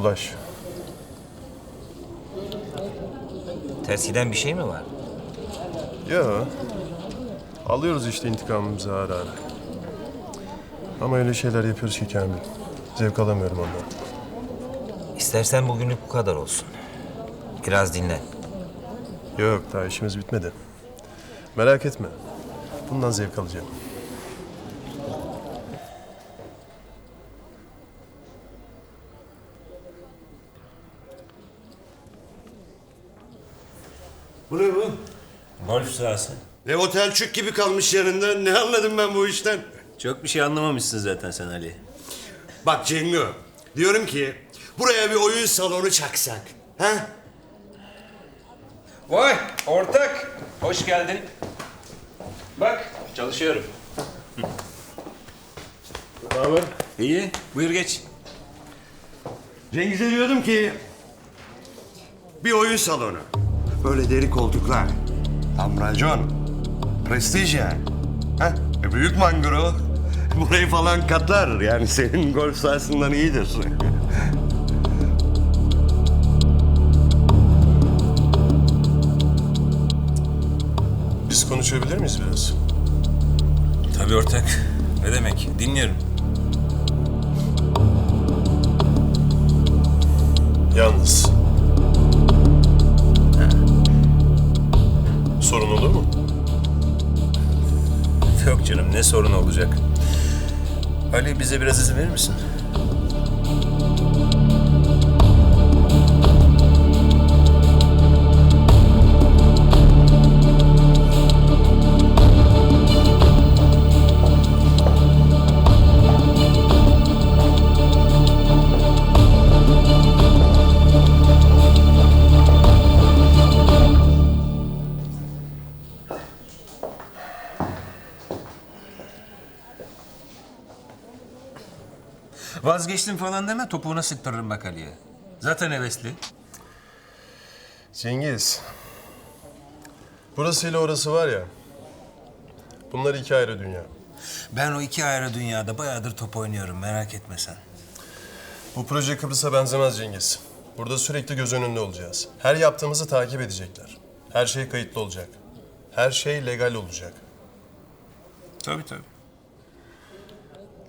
Ulaş. Ters giden bir şey mi var? Ya. Alıyoruz işte intikamımızı ara ara. Ama öyle şeyler yapıyoruz ki Kamil. Zevk alamıyorum ondan. İstersen bugünlük bu kadar olsun. Biraz dinlen. Yok daha işimiz bitmedi. Merak etme. Bundan zevk alacağım. Bu ne bu? Golf sahası. Ne otel çük gibi kalmış yanında. Ne anladım ben bu işten? Çok bir şey anlamamışsın zaten sen Ali. Bak Cengo, diyorum ki buraya bir oyun salonu çaksak. Ha? Vay ortak. Hoş geldin. Bak çalışıyorum. Ne haber? İyi buyur geç. Cengiz'e diyordum ki bir oyun salonu. Böyle deri koltuklar. Tam racon. Prestij yani. Ha? E, büyük mangro. Burayı falan katlar. Yani senin golf sahasından iyidir. Biz konuşabilir miyiz biraz? Tabii ortak. Ne demek? Dinliyorum. Yalnız. Sorun olur mu? Yok canım ne sorun olacak. Ali bize biraz izin verir misin? Vazgeçtim falan deme topuğuna sıktırırım bak Ali'ye. Zaten hevesli. Cengiz. Burası ile orası var ya. Bunlar iki ayrı dünya. Ben o iki ayrı dünyada bayağıdır top oynuyorum merak etme sen. Bu proje Kıbrıs'a benzemez Cengiz. Burada sürekli göz önünde olacağız. Her yaptığımızı takip edecekler. Her şey kayıtlı olacak. Her şey legal olacak. Tabii tabii.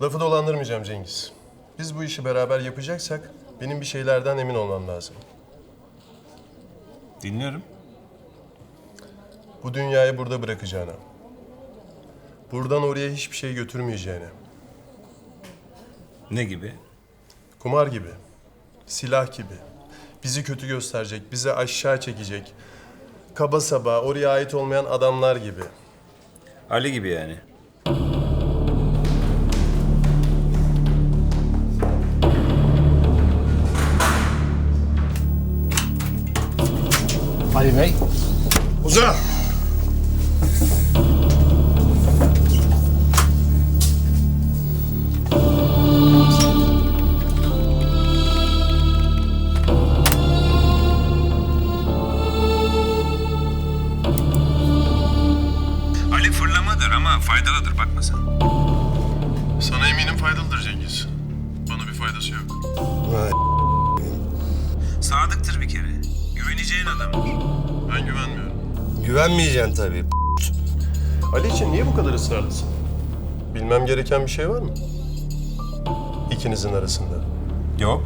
Lafı dolandırmayacağım Cengiz. Biz bu işi beraber yapacaksak benim bir şeylerden emin olmam lazım. Dinliyorum. Bu dünyayı burada bırakacağına. Buradan oraya hiçbir şey götürmeyeceğine. Ne gibi? Kumar gibi. Silah gibi. Bizi kötü gösterecek, bizi aşağı çekecek. Kaba saba, oraya ait olmayan adamlar gibi. Ali gibi yani. Ali Bey. Uza! Güvenmeyeceksin tabii. Ali için niye bu kadar ısrarlısın? Bilmem gereken bir şey var mı? İkinizin arasında. Yok.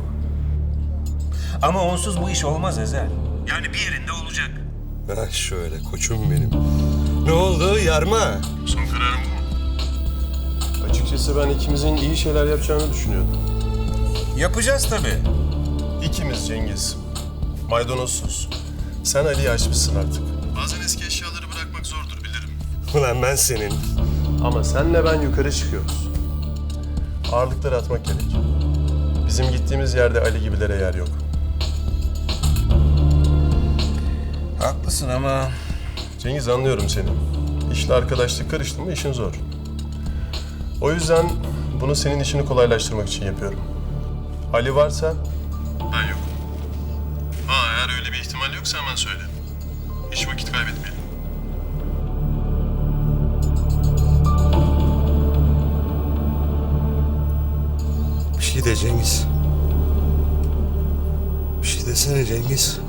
Ama onsuz bu iş olmaz Ezel. Yani bir yerinde olacak. Ha şöyle koçum benim. Ne oldu yarma? Son kararım bu? Açıkçası ben ikimizin iyi şeyler yapacağını düşünüyordum. Yapacağız tabii. İkimiz Cengiz. Maydanozsuz. Sen Ali'yi açmışsın artık. Bazen eski eşyaları bırakmak zordur bilirim. Ulan ben senin. Ama senle ben yukarı çıkıyoruz. Ağırlıkları atmak gerek. Bizim gittiğimiz yerde Ali gibilere yer yok. Haklısın ama Cengiz anlıyorum seni. İşle arkadaşlık karıştı mı işin zor. O yüzden bunu senin işini kolaylaştırmak için yapıyorum. Ali varsa ben yokum. Ha eğer öyle bir ihtimal yoksa hemen söyle. Hiç vakit kaybetmeyelim. Bir şey de Cengiz. desene Cengiz.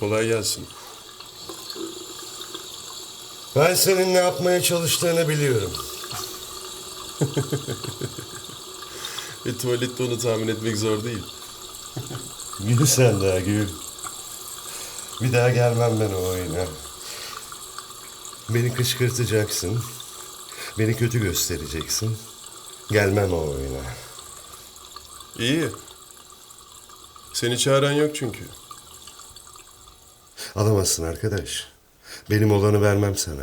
Kolay gelsin. Ben senin ne yapmaya çalıştığını biliyorum. E tuvalette onu tahmin etmek zor değil. Gül sen daha gül. Bir daha gelmem ben o oyuna. Beni kışkırtacaksın. Beni kötü göstereceksin. Gelmem o oyuna. İyi. Seni çağıran yok çünkü. Alamazsın arkadaş. Benim olanı vermem sana.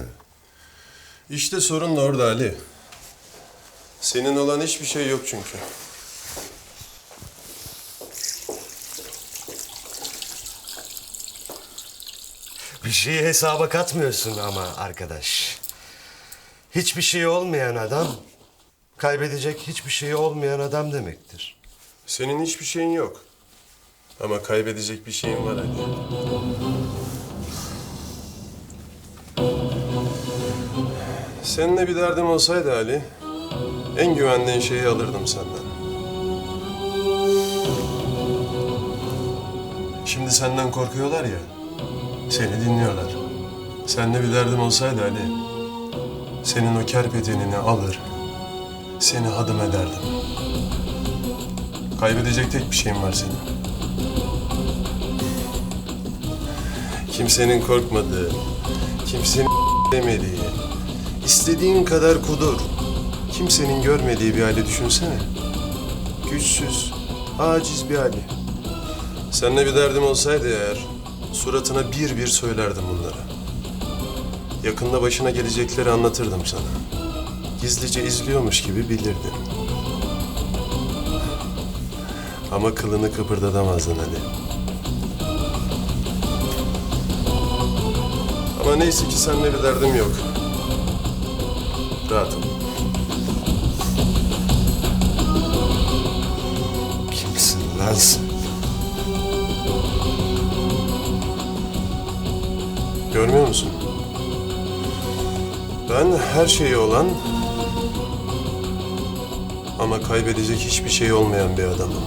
İşte sorun da orada Ali. Senin olan hiçbir şey yok çünkü. Bir şeyi hesaba katmıyorsun ama arkadaş. Hiçbir şey olmayan adam, kaybedecek hiçbir şey olmayan adam demektir. Senin hiçbir şeyin yok. Ama kaybedecek bir şeyin var Ali. Seninle bir derdim olsaydı Ali, en güvendiğin şeyi alırdım senden. Şimdi senden korkuyorlar ya, seni dinliyorlar. Seninle bir derdim olsaydı Ali, senin o kerpetenini alır, seni hadım ederdim. Kaybedecek tek bir şeyin var senin. Kimsenin korkmadığı, kimsenin demediği, istediğin kadar kudur, kimsenin görmediği bir hali düşünsene. Güçsüz, aciz bir hali. Seninle bir derdim olsaydı eğer, suratına bir bir söylerdim bunları. Yakında başına gelecekleri anlatırdım sana. Gizlice izliyormuş gibi bilirdin. Ama kılını kıpırdatamazdın Ali. Ama neyse ki seninle bir derdim yok. Ol. Kimsin lan sen? Görmüyor musun? Ben her şeyi olan ama kaybedecek hiçbir şey olmayan bir adamım.